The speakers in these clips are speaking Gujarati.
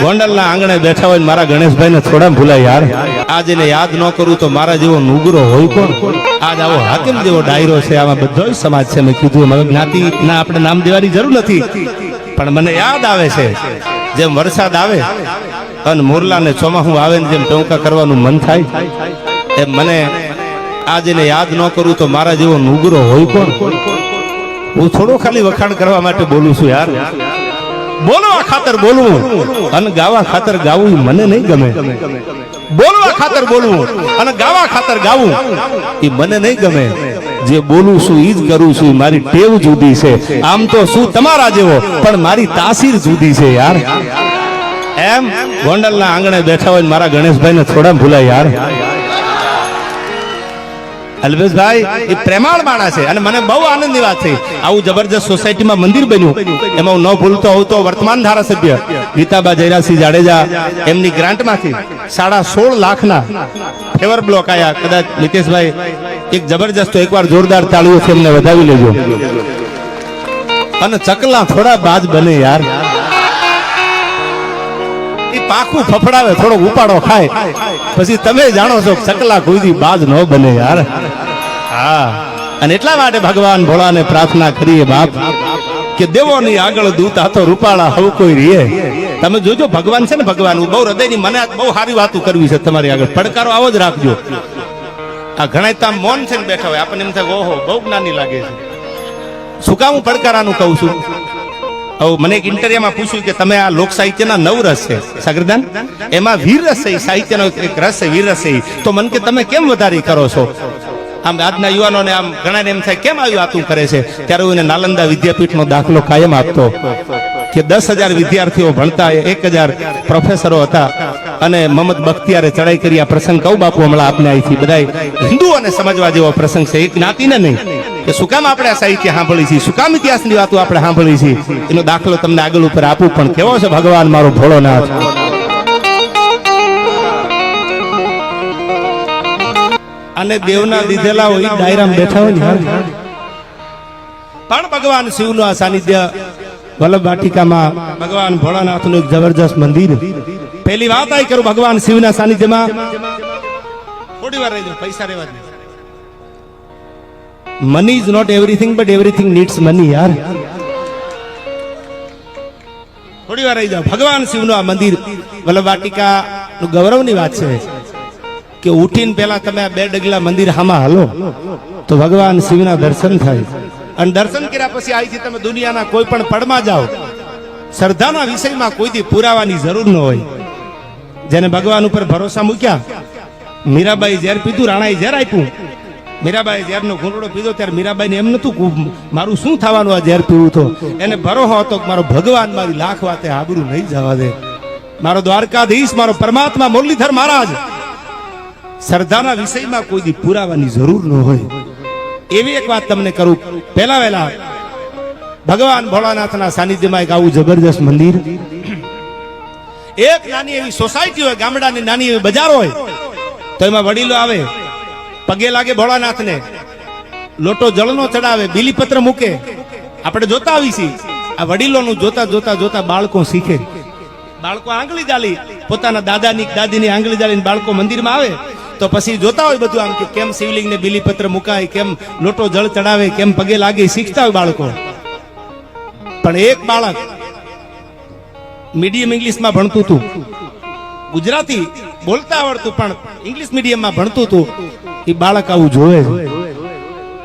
ગોંડલના આંગણે બેઠા હોય ને મારા ગણેશભાઈને થોડા ભૂલાય યાર. આજ એને યાદ ન કરું તો મારા જેવો નુગરો હોય કોણ? આજ આવો હાકિમ જેવો ડાયરો છે, આમાં બધો સમાજ છે. મેં કીધું મને જ્ઞાતિ જ્ઞાતિના આપણે નામ દેવાની જરૂર નથી. પણ મને યાદ આવે છે, જેમ વરસાદ આવે અને મોરલાને ચોમાહું આવે ને જેમ ટોંકા કરવાનું મન થાય, એમ મને આજ એને યાદ ન કરું તો મારા જેવો નુગરો હોય કોણ? હું થોડો ખાલી વખાણ કરવા માટે બોલું છું યાર. બોલવા ખાતર બોલવું અને ગાવા ખાતર ગાવું મને નહીં ગમે. બોલવા ખાતર બોલવું અને ગાવા ખાતર ગાવું એ મને નહીં ગમે. જે બોલું છું ઈ જ કરું છું મારી ટેવ જુદી છે. આમ તો શું તમારા જેવો, પણ મારી તાસીર જુદી છે યાર. એમ ગોંડલના આંગણે બેઠા હોય મારા ગણેશભાઈને થોડા ભૂલાય યાર. અલ્પેશભાઈ એ પ્રેમાળ માણસ છે અને મને બહુ આનંદની વાત છે. આવું જબરજસ્ત સોસાયટીમાં મંદિર બન્યું, એમાં હું ન ભૂલતો હોઉં તો વર્તમાન ધારાસભ્ય ગીતાબા જયરાજસિંહ જાડેજા એમની ગ્રાન્ટમાંથી સાડા સોળ લાખના ફેવર બ્લોક આયા. કદાચ નીતેશભાઈ એક જબરજસ્ત એકવાર જોરદાર તાળીઓથી એમને વધાવી લેજો. અને ચકલા થોડા બાદ બને યાર. પાખું ફફડાવે થોડો ઉપાડો ખાય. પછી તમે જાણો છો સકલા કોઈ બાજ ન બને યાર. હા. અને એટલા માટે ભગવાન ભોળાને પ્રાર્થના કરીએ બાપ, કે દેવોની આગળ દૂત હાથો રૂપાળા હવ કોઈ રીએ. તમે જોજો, ભગવાન છે ને ભગવાન બહુ હૃદયની મને બહુ સારી વાતો કરવી છે તમારી આગળ. પડકારો આવો જ રાખજો. આ ઘણા તામ મૌન છે ને બેઠા હોય, આપણને એમ થાય ઓહો, બહુ જ્ઞાની લાગે છે. શું કામ હું પડકારાનું કહું છું? મને એક ઇન્ટરવ્યુમાં પૂછ્યું કે તમે આ લોક સાહિત્યના નવ રસ છે, સાગરદાન? એમાં વીર રસ છે સાહિત્યનો એક રસ છે, વીર રસ છે તો મન કે તમે કેમ વધારી કરો છો? આમ આજના યુવાનોને આમ ઘણાને એમ થાય, કેમ આવ્યું આતું કરે છે? ત્યારે હું એને નાલંદા વિદ્યાપીઠનો દાખલો કાયમ આપતો. કે દસ હજાર વિદ્યાર્થીઓ ભણતા, એક હજાર પ્રોફેસરો હતા. અને મમદ બખ્તિયારે ચડાઈ કરી આ પ્રસંગ કહું બાપુ હમણાં આપને અહીંથી બધા હિન્દુઓને સમજવા જેવો પ્રસંગ છે. એક જ્ઞાતિને નહીં. કે શું કામ આપણે આ સાહિત્ય સાંભળી છીએ? શું કામ ઇતિહાસની વાતો આપણે સાંભળી છીએ? એનો દાખલો તમને આગળ ઉપર આપું પણ કેવો છે ભગવાન મારો ભોળોનાથ? અને દેવના દીધેલા હોય ડાયરામ બેઠા હોય ને પણ ભગવાન શિવનું આ સાનિધ્ય વલ્લભ વાટિકામાં ભગવાન ભોળાનાથનું એક જબરજસ્ત મંદિર. પહેલી વાત આઈ કરું ભગવાન શિવના સાનિધ્યમાં. થોડી વાર રહી જાઓ, પૈસા રહેવા દે. Money is not everything but everything needs money યાર થોડી વાર જાઓ. ભગવાન શિવનું આ મંદિર વલ્લભ વાટિકા નું ગૌરવની વાત છે કે ઉઠીને પહેલા તમે આ બે ડગલા મંદિર હામાં હાલો, તો ભગવાન શિવના દર્શન થાય. અને દર્શન કર્યા પછી અહીંથી તમે દુનિયાના કોઈ પણ પડમાં જાઓ. શ્રદ્ધાના વિષયમાં કોઈથી પુરાવાની જરૂર ન હોય. જેને ભગવાન ઉપર ભરોસા મૂક્યા, મીરાબાઈ ઝેર પીધું, રાણાએ ઝેર આપ્યું મીરાબાઈ ઝેરનો ઘૂંટડો પીધો ત્યારે મીરાબાઈને એમ કે મારું શું થવાનું આ ઝેર પીવું તો? એને ભરો હતો કે મારો ભગવાન મારી લાખ વાતે આબરૂ નહીં જવા દે. મારો દ્વારકાધીશ, મારો પરમાત્મા મુરલીધર મહારાજ, શ્રદ્ધાના વિષયમાં કોઈ દી પુરાવાની જરૂર ન હોય. એવી એક વાત તમને કરું. પહેલા વહેલા ભગવાન ભોળાનાથના સાનિધ્યમાં એક આવું જબરજસ્ત મંદિર. એક નાની એવી સોસાયટી હોય, ગામડાની નાની એવી બજાર હોય, તો એમાં વડીલો આવે. પગે લાગે ભોળાનાથને. લોટો જળનો ચડાવે, બીલીપત્ર મૂકે. આપણે જોતા આવીશી આ વડીલોનું જોતા જોતા જોતા બાળકો શીખે. બાળકો આંગળી જાલી પોતાના દાદાની દાદીની આંગળી જાલીને બાળકો મંદિરમાં આવે, તો પછી જોતા હોય બધું આમ કે કેમ શિવલિંગને બીલીપત્ર મુકાય, કેમ લોટો જળ ચડાવે, કેમ પગે લાગે, શીખતા હોય બાળકો. પણ એક બાળક મીડિયમ ઇંગ્લિશમાં ભણતું હતું. ગુજરાતી બોલતા આવડતું, પણ ઇંગ્લિશ મીડિયમમાં ભણતું હતું. એ બાળક આવું જોવે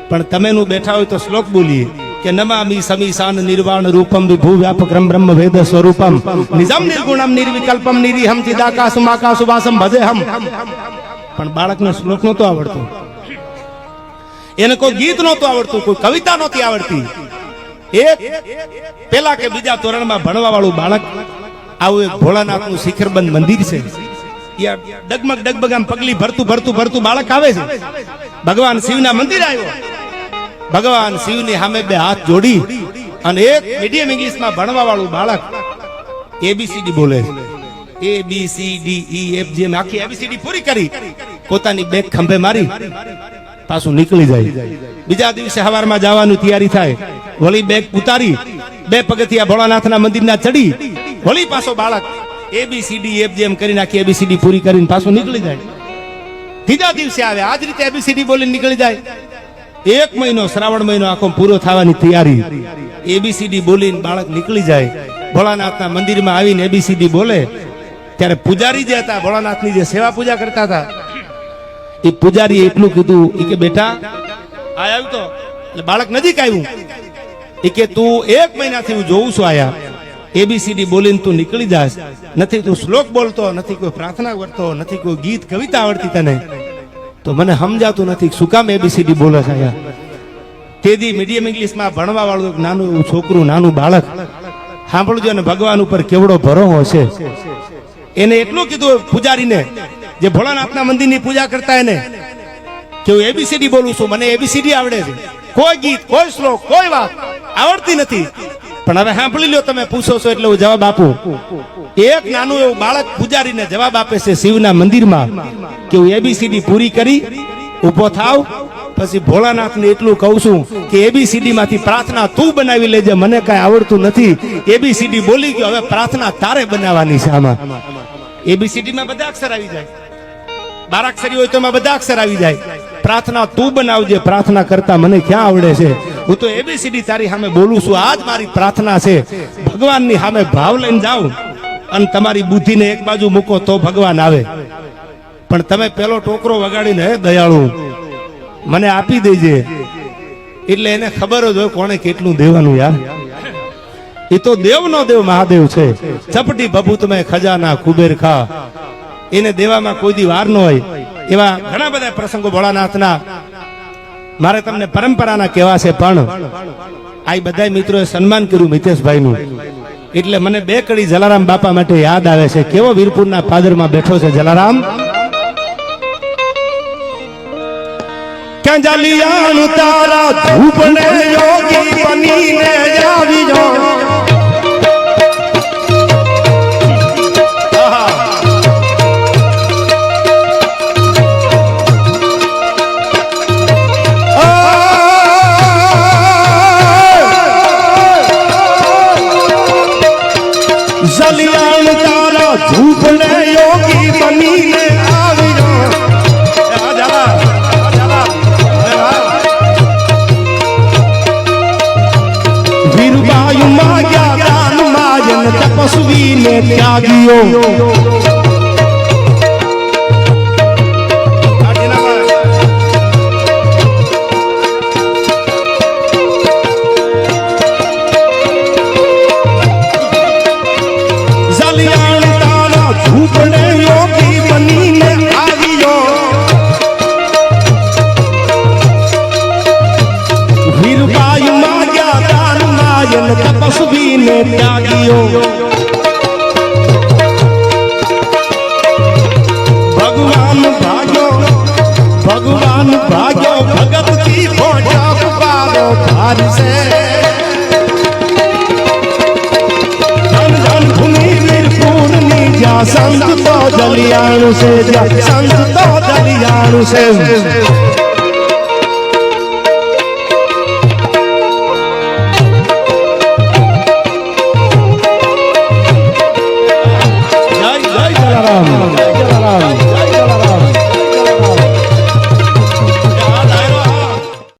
પણ તમે નું બેઠા હોય તો શ્લોક બોલીએ કે નમામિ સમીશાન નિર્વાણ રૂપમ વિભુ વ્યાપક્રમ બ્રહ્મ વેદ સ્વરૂપમ. નિજમ નિર્ગુણમ નિર્વિકલ્પમ નિરીહમ ચિદાકાશમ આકાશુવાસમ ભજે હમ પણ બાળકને શ્લોક નહોતો આવડતો. એને કોઈ ગીત નહોતું આવડતું, કોઈ કવિતા નહોતી આવડતી. એક, પેલા કે બીજા ધોરણમાં ભણવા વાળું બાળક આવું એક ભોળાનાથનું શિખરબંધ મંદિર છે. ડગમગ ડગમગ આમ પગલી ભરતું ભરતું ભરતું બાળક આવે છે. ભગવાન શિવના મંદિર આવ્યો. ભગવાન શિવની સામે બે હાથ જોડી અને એક મીડિયમ ઇંગ્લિશમાં ભણવા વાળું બાળક એબીસીડી બોલે A B C D E F જે આખી એબીસીડી પૂરી કરી. પોતાની બેગ ખંભે મારી. પાછું નીકળી જાય. બીજા દિવસે સવારમાં જવાનું તૈયારી થાય. વળી બેગ ઉતારી બે પગથિયા ભોળાનાથના મંદિરના ચડી. વળી પાછો બાળક એબીસીડી એફ જેમ કરી નાખી એબીસીડી પૂરી કરીને પાછું નીકળી જાય. ત્રીજા દિવસે આવે, આ રીતે એબીસીડી બોલીને નીકળી જાય. એક મહિનો, શ્રાવણ મહિનો આખો પૂરો થવાની તૈયારી. એબીસીડી બોલીને બાળક નીકળી જાય. ભોળાનાથના મંદિરમાં આવીને એબીસીડી બોલે. ત્યારે પૂજારી જે હતા, ભોળાનાથની જે સેવા પૂજા કરતા હતા, એ પૂજારીએ એટલું કીધું, એ કે બેટા આ આવ્યું તો એટલે બાળક નજીક આવ્યું. એ કે, તું એક મહિનાથી હું જોઉં છું આયા. એબીસીડી બોલીને તું નીકળી જાશ. નથી તું શ્લોક બોલતો, નથી કોઈ પ્રાર્થના કરતો, નથી કોઈ ગીત, કવિતા આવડતી તને. તો મને સમજાતું નથી શું કામ એબીસીડી બોલે છે અહીંયા. તેથી મીડિયમ ઇંગ્લિશમાં ભણવા વાળું એક નાનું એવું છોકરું, નાનું બાળક. સાંભળજો અને ભગવાન ઉપર કેવડો ભરો હશે એને એટલું કીધું પૂજારીને, જે ભોળાનાથના મંદિરની પૂજા કરતા એને, કે હું એબીસીડી બોલું છું, મને એબીસીડી આવડે છે. કોઈ ગીત, કોઈ શ્લોક, કોઈ વાત આવડતી નથી. પણ હવે સાંભળી લ્યો, તમે પૂછો છો એટલે હું જવાબ આપું. એક નાનું એવું બાળક પૂજારીને જવાબ આપે છે શિવના મંદિરમાં કે હું એબીસીડી પૂરી કરી, ઊભો થાવ, પછી ભોળાનાથને એટલું કહું છું કે એબીસીડી માંથી પ્રાર્થના તું બનાવી લેજે, મને કઈ આવડતું નથી. એબીસીડી બોલી ગયો, હવે પ્રાર્થના તારે બનાવવાની છે આમાં. એબીસીડી માં બધા અક્ષર આવી જાય. બારાક્ષરી હોય તો એમાં બધા અક્ષર આવી જાય. પ્રાર્થના તું બનાવજે, પ્રાર્થના કરતા મને ક્યાં આવડે છે? હું તો એબીસીડી તારી સામે બોલું છું. આ જ મારી પ્રાર્થના છે. ભગવાનની સામે ભાવ લઈને જાઉં અને તમારી બુદ્ધિને એક બાજુ મૂકો તો ભગવાન આવે. પણ તમે પેલો ટોકરો વગાડીને દયાળુ, મને આપી દેજે. એટલે એને ખબર જ હોય કોણે કેટલું દેવાનું યાર. એ તો દેવ નો દેવ મહાદેવ છે. ચપટી બબુ તમે ખજાના કુબેર ખા. એને દેવામાં કોઈ દી વાર ન હોય. એવા ઘણા બધા પ્રસંગો ભોળાનાથના મારે તમને પરંપરાના કહેવા છે, પણ આ બધા મિત્રોએ સન્માન કર્યું મિતેશભાઈનું. એટલે મને બે કડી જલારામ બાપા માટે યાદ આવે છે. કેવો વીરપુરના પાદરમાં બેઠો છે જલારામ? ક્યાં જાલિયાનું તારા ધૂપને યોગી બનીને આવી જો જલિયાણ તારા ધૂપને યોગી બનીને આવી જો આ જલા આ જલા અરે વાહ વીરબાયુ માગ્યા, દાન માયન તપસ્વીને ત્યાગીઓ જલિયાણું છે સંત તો જલિયાણું છે.